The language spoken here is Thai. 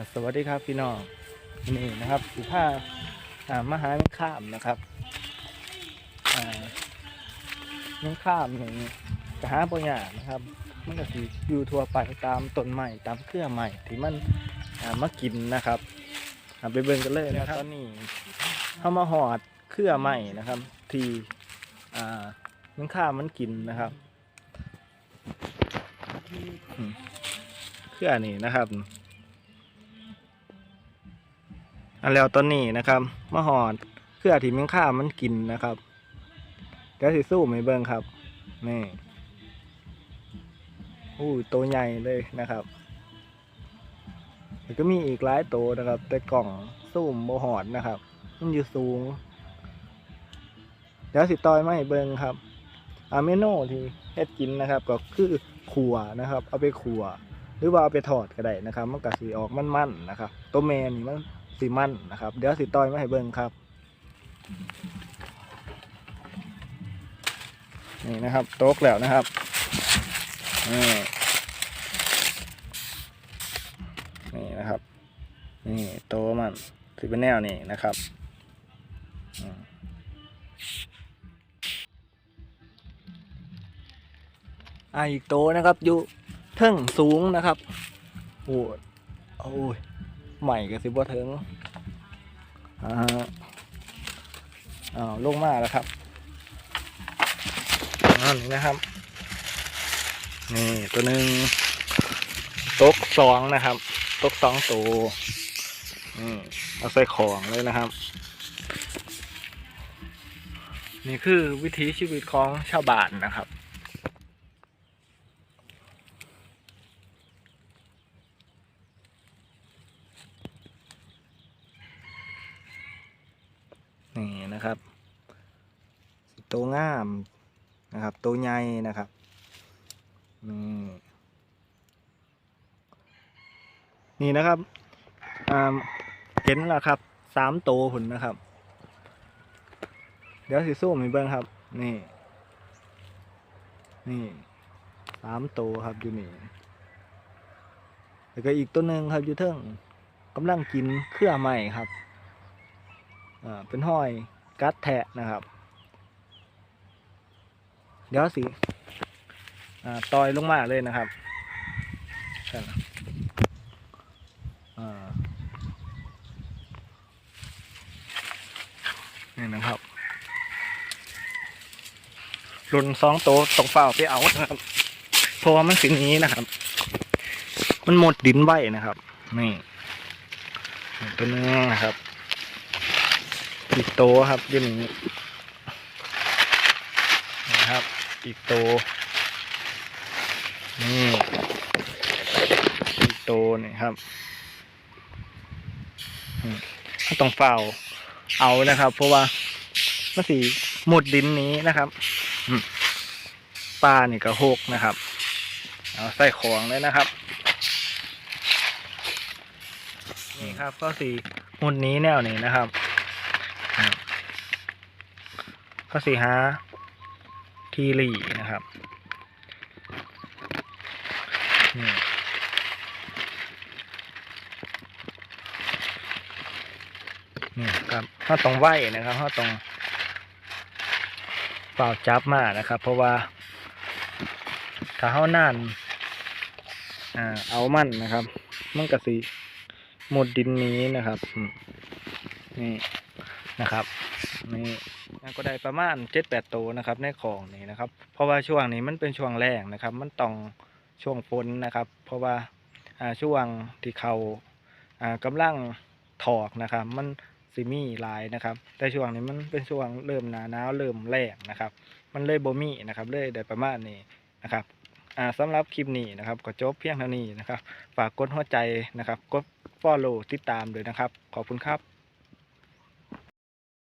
อะสวัสดีครับพี่น้องนี่นะครับสุภาพอ่ามาหาแมงข้ามนะครับอ่าแมงข้ามนี่จะหาปัญญากนะครับ มันก็สิอยู่ทั่วไปตามต้นไม้ตามเครือไม้ที่มันอ่ามากินนะครับอ่าไปเบิ่งกันเลยนะครับตอนนี้เข้ามาหอดเครือไม้นะครับ ที่อ่าแมงข้ามมันกินนะครับอืมเครือนี่นะครับ อันแล้วตอนนี้นะครับมาหอดเครือที่แมงค่ามันกินนะครับเดี๋ยวสิสู้ไม่เบิ่งครับนี่อู้ตัวใหญ่เลยนะครับแล้วก็มีอีกหลายตัวนะครับ แต่กล่องสู้มโมหอดนะครับ มันอยู่สูง เดี๋ยวสิต่อยมาให้เบิ่งครับอาเมนูที่เฮ็ดกินนะครับ ก็คือขัวนะครับ เอาไปขัว หรือว่าเอาไปทอดก็ได้นะครับ มันก็สีออกมันๆนะครับ ตัวแมนนี่มัน สีมันนะครับเดี๋ยวสีต้อยมาให้เบิ่งครับ นี่นะครับโต๊กแล้วนะครับนี่นี่นะครับ นี่โตมันสีเป็นแนวนี่นะครับอ่าอีกโตนะครับอยู่เทิงสูงนะครับโอ้โอ้ย ใหม่กับสิบ่ถึงอ่าอ้าวลงมาแล้วครับอ่านี่นะครับ นี่ตัวหนึ่งตกสองนะครับ ตกสองตัวนี่เอาใส่ของเลยนะครับ นี่คือวิถีชีวิตของชาวบ้านนะครับ นี่นะครับโตวงามนะครับโตวใหญ่นะครับนี่นี่นะครับเห็นแล้วครับสามโตวผลนะครับ เดี๋ยวสิสู้มีเบิ้งครับ นี่ นี่สามโตวครับอยู่นี่แล้วก็อีกตัวหนึ่งครับอยู่เทิงกำลังกินเครือใหม่ครับ อ่าเป็นห้อยกัดแทะนะครับ เดี๋ยวสิอ่าตอยลงมาเลยนะครับนี่นะครับรุ่นสองโตตรงเปล่าไปเอานะครับเพราะว่ามันสีนี้นะครับ มันหมดดินไว้นะครับ นี่นี่ตัวนึงนะครับ อีกโตครับอยืนนี้นะครับ อีกโต นี่อีกโตนี่ครับอืมก็ต้องเฝ้าเอานะครับ เพราะว่ามันสีหมดดินนี้นะครับปลานี่ก็หกนะครับ เอาใส่ของเลยนะครับ นี่ครับก็สีหมดนี้แนวนี้นะครับ ก็สีหาทีรีนะครับนี่นี่ครับเขาต้องไหวนะครับเขาต้องเปล่าจับมานะครับ เพราะว่า ถ้าเขานานอ่าเอามั่นนะครับ มันก็สีหมดดินนี้นะครับนี่ นะครับนี่ก็ได้ประมาณเจ็ดแปดตัวนะครับ ในของนี่นะครับ เพราะว่าช่วงนี้มันเป็นช่วงแรกนะครับ มันต้องช่วงฝนนะครับ เพราะว่าช่วงที่เขาอ่ากำลังถอกนะครับ มันซิมีหลายนะครับ แต่ช่วงนี้มันเป็นช่วงเริ่มหนาหนาวเริ่มแรงนะครับ มันเลยโบมีนะครับเลยได้ประมาณนี้นะครับอ่าสำหรับคลิปนี้นะครับก็จบเพียงเท่านี้นะครับ ฝากกดหัวใจนะครับ กด follow ติดตามด้วยนะครับ ขอบคุณครับ